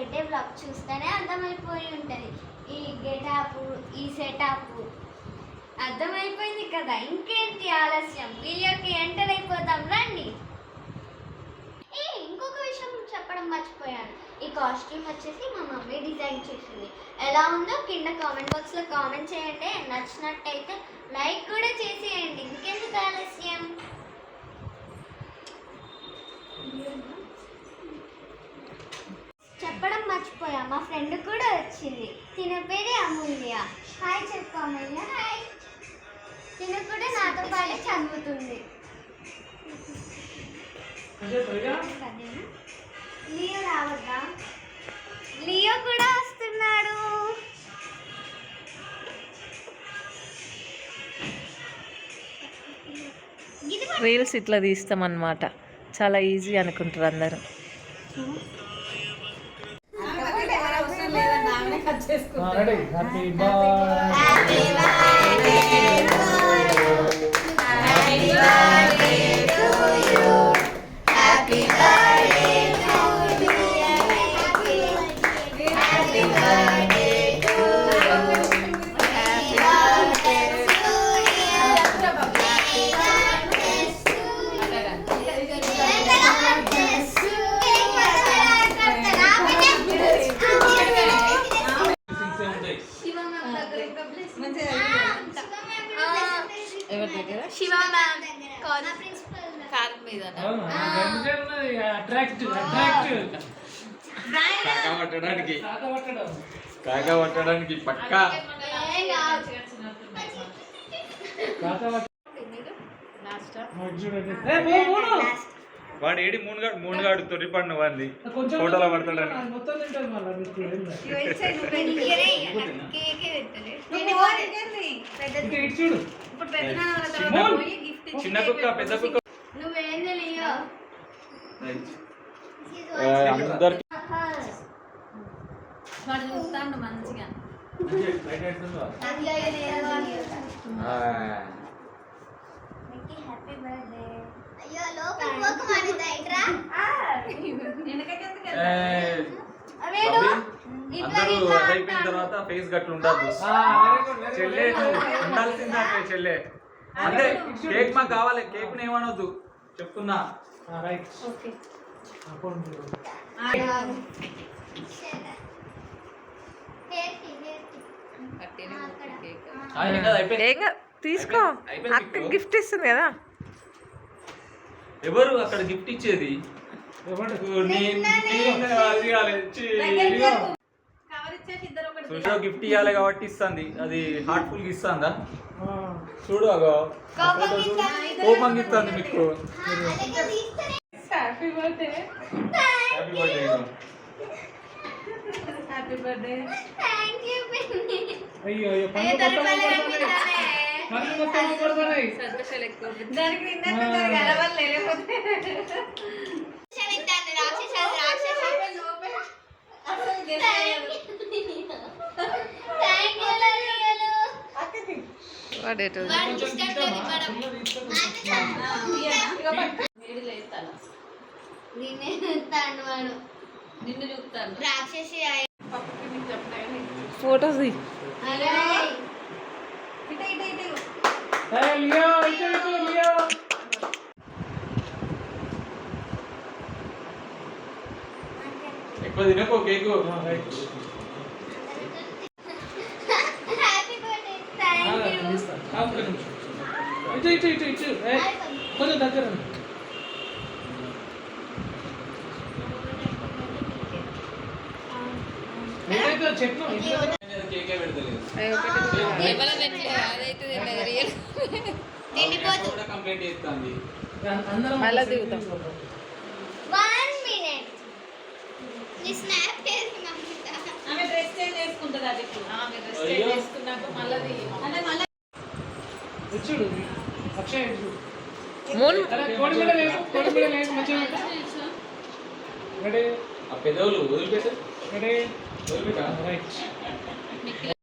చూస్తేనే అర్థమైపోయి ఉంటుంది. ఈ గెటప్ ఈ సెటప్ అర్థమైపోయింది కదా? ఇంకేంటి ఆలస్యం? వీడియోకి ఎంటర్ అయిపోతాం రండి. ఏ ఇంకొక విషయం చెప్పడం మర్చిపోయాను. ఈ కాస్ట్యూమ్ వచ్చేసి మా మమ్మీ డిజైన్ చేసింది. ఎలా ఉందో కింద కామెంట్ బాక్స్లో కామెంట్ చేయండి. నచ్చినట్టయితే లైక్ కూడా చేసేయండి. ఇంకెందుకు ఆలస్యం చెప్పడం మర్చిపోయా మా ఫ్రెండ్ కూడా వచ్చింది. తిన పేరే అమూల్య. హాయ్ చెప్పు అమూల్య హాయ్. తిన కూడా నాతో పాటు చదువుతుంది. లియో రావద్దా? లియో కూడా వస్తున్నాడు. రీల్స్ ఇట్లా తీస్తామన్నమాట. చాలా ఈజీ అనుకుంటారు అందరూ. రెడీ హ్యాపీ బర్త్డే ఎవరి దగ్గర శివ మ్యామ్ కార్ మీద కాకా పట్టడానికి. కాకపట్టడం కాకా పట్టడానికి పక్కా. కాకపట్ట లాస్ట్ చూడండి ఏ, మూడు, మూడు. వాడు ఏడి మూనుగాడు మూనుగాడు తొరి పండు వాడిని. కొంచెం ఫోటోలో పడతాడని. మళ్ళీ మీకు ఏం లేదు. ఇంకా ఇటు చూడు చిన్న కుక్క పెద్ద కుక్క. నువ్వేంది లియో? అందరికి. వాడు చూస్తాడు మంచిగా. హ్యాపీ బర్త్డే అయ్యో లోపల పోక మానేదా వేడు అందరూ అయిపోయిన తర్వాత ఫేస్ గట్లు good, చెల్లె ఉండాల్సిందే చెల్లె. అంటే కేక్ మాకు కావాలి కేక్ ఏమనొద్దు. చెప్తున్నా. ఆ, రైట్ తీసుకో. అక్క. గిఫ్ట్ ఇస్తుంది కదా. ఎవరు అక్కడ గిఫ్ట్ ఇచ్చేది ఎవరు నేను అది కావాలి. ఛీ. సుషా గిఫ్ట్ ఇవ్వాలి కాబట్టి ఇస్తుంది. అది హార్ట్ఫుల్గా ఇస్తుందా? చూడు అగో. కోపంగా ఇస్తుంది. మీకు. Happy birthday happy birthday thank you పిన్ని అయ్యో అయ్యో పన్ను మొత్తం పడుతున్నాయి పన్ను మొత్తం పడుతున్నాయి అయి- ఫోటోస్ అరే, ఏ, లియో ఇటు ఇటు లియో ఎక్కువ తినకో కేకు ఇటు ఇటు ఇటు. కొంచెం దగ్గర మళ్ళా దిగుతాం. చూడు. ఆ పెదవులు వదిలిపెట్టు. రెడీ? వదిలిపెట్టా. రైట్.